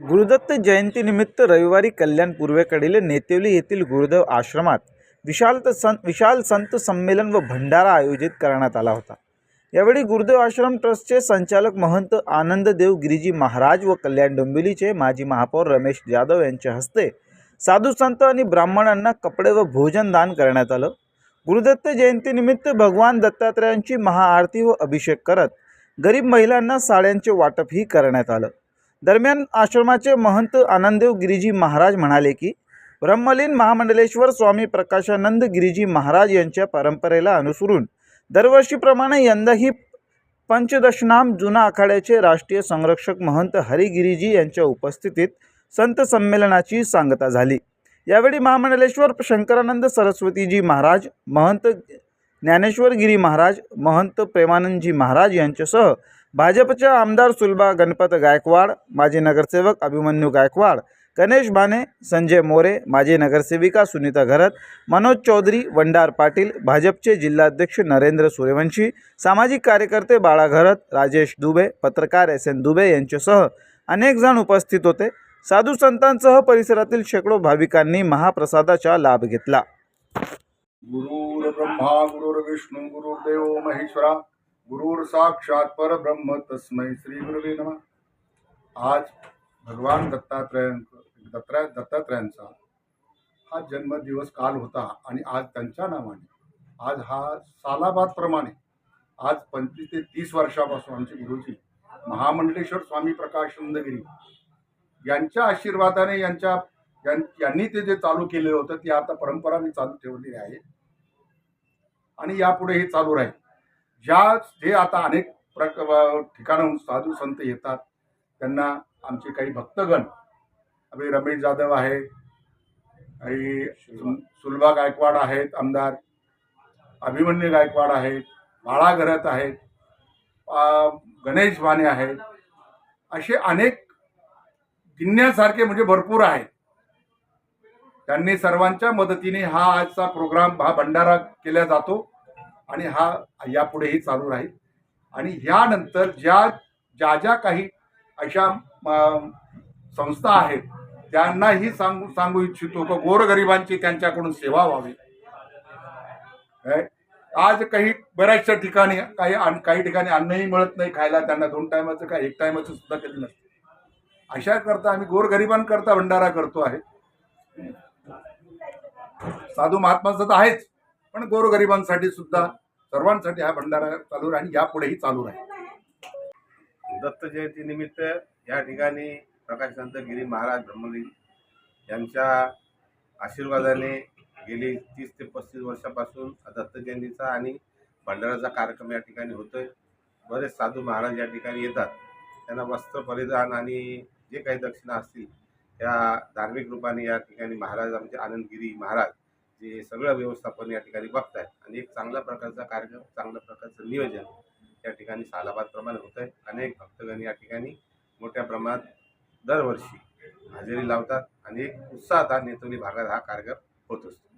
गुरुदत्त जयंतीनिमित्त रविवारी कल्याण पूर्वेकडील नेतेवली येथील गुरुदेव आश्रमात विशाल सं विशाल संत संमेलन व भंडारा आयोजित करण्यात आला होता. यावेळी गुरुदेव आश्रम ट्रस्टचे संचालक महंत आनंददेव गिरीजी महाराज व कल्याण डोंबिवलीचे माजी महापौर रमेश जाधव यांच्या हस्ते साधू संत आणि ब्राह्मणांना कपडे व भोजन दान करण्यात आलं. गुरुदत्त जयंतीनिमित्त भगवान दत्तात्रयांची महाआरती व अभिषेक करत गरीब महिलांना साड्यांचे वाटपही करण्यात आलं. दरम्यान आश्रमाचे महंत आनंददेव गिरीजी महाराज म्हणाले की ब्रह्मलीन महामंडलेश्वर स्वामी प्रकाशानंद गिरीजी महाराज यांच्या परंपरेला अनुसरून दरवर्षीप्रमाणे यंदाही पंचदशनाम जुना आखाड्याचे राष्ट्रीय संरक्षक महंत हरिगिरीजी यांच्या उपस्थितीत संत संमेलनाची सांगता झाली. यावेळी महामंडलेश्वर शंकरानंद सरस्वतीजी महाराज महंत ज्ञानेश्वर गिरी महाराज महंत प्रेमानंदजी महाराज यांच्यासह भाजपच्या आमदार सुलभा गणपत गायकवाड माजी नगरसेवक अभिमन्यू गायकवाड गणेश बाने संजय मोरे माजी नगरसेविका सुनीता घरत मनोज चौधरी वंडार पाटील भाजपचे जिल्हाध्यक्ष नरेंद्र सूर्यवंशी सामाजिक कार्यकर्ते बाळा घरत राजेश दुबे पत्रकार एस एन दुबे यांच्यासह अनेक जण उपस्थित होते. साधू संतांसह परिसरातील शेकडो भाविकांनी महाप्रसादाचा लाभ घेतला. गुरुर्ब्रह्मा गुरुर्विष्णू गुरुर्देव महेश्वरा गुरुर साक्षात परब्रह्म तस्मै श्री गुरुवे नमः. आज भगवान दत्तात्रय दत्ता दत्तात्रयांचा हा जन्मदिवस काल होता आणि आज त्यांच्या नावाने आज हा सालाबादप्रमाणे आज पंचवीस ते तीस वर्षापासून आमचे गुरुजी महामंडलेश्वर स्वामी प्रकाश नंदगिरी यांच्या आशीर्वादाने यांच्या यांनी ते जे चालू केलेलं होतं ती आता परंपरा मी चालू ठेवलेली आहे. आणि यापुढे हे चालू राहील. ज्या जे आता अनेक प्रक ठिकाणाहून साधू संत येतात त्यांना आमचे काही भक्तगण अभि रमेश जाधव आहे काही सुल- सुलभा गायकवाड आहेत आमदार अभिमन्यू गायकवाड आहेत बाळा घरत आहेत गणेश माने आहेत असे अनेक गिनण्यासारखे म्हणजे भरपूर आहेत. त्यांनी सर्वांच्या मदतीने हा आजचा प्रोग्राम हा भंडारा केला जातो. आणि हा यापुढेही चालू राहील. आणि यानंतर ज्या ज्या ज्या काही अशा संस्था आहेत त्यांनाही सांगू सांगू इच्छितो का गोरगरिबांची त्यांच्याकडून सेवा व्हावी. काय? आज काही बऱ्याचशा ठिकाणी काही काही ठिकाणी अन्नही मिळत नाही खायला त्यांना दोन टायमाचं काय एक टायमाचं सुद्धा कधी नसतं. अशा करता आम्ही गोरगरिबांकरता भंडारा करतो आहे. साधू महात्माचं तर आहेच. पण गोरगरिबांसाठी सुद्धा सर्वांसाठी हा भंडारा चालू राहील यापुढेही चालू राहील. दत्त जयंती निमित्त या ठिकाणी प्रकाश संत गिरी महाराज ब्रह्मलीन यांच्या आशीर्वादाने गेली तीस ते पस्तीस वर्षापासून दत्त जयंतीचा आणि भंडाराचा कार्यक्रम या ठिकाणी होतोय. बरेच साधू महाराज या ठिकाणी येतात. त्यांना वस्त्र परिधान आणि जे काही दक्षिणा असतील त्या धार्मिक रूपाने या ठिकाणी महाराज आमचे आनंदगिरी महाराज जे सगळं व्यवस्थापन या ठिकाणी बघतायत आणि एक चांगल्या प्रकारचा कार्यक्रम चांगल्या प्रकारचं नियोजन या ठिकाणी सालाबादप्रमाणे होत आहे अनेक भक्तगण या ठिकाणी मोठ्या प्रमाणात दरवर्षी हजेरी लावतात आणि एक उत्साहात नेतोली भागात हा कार्यक्रम होत असतो.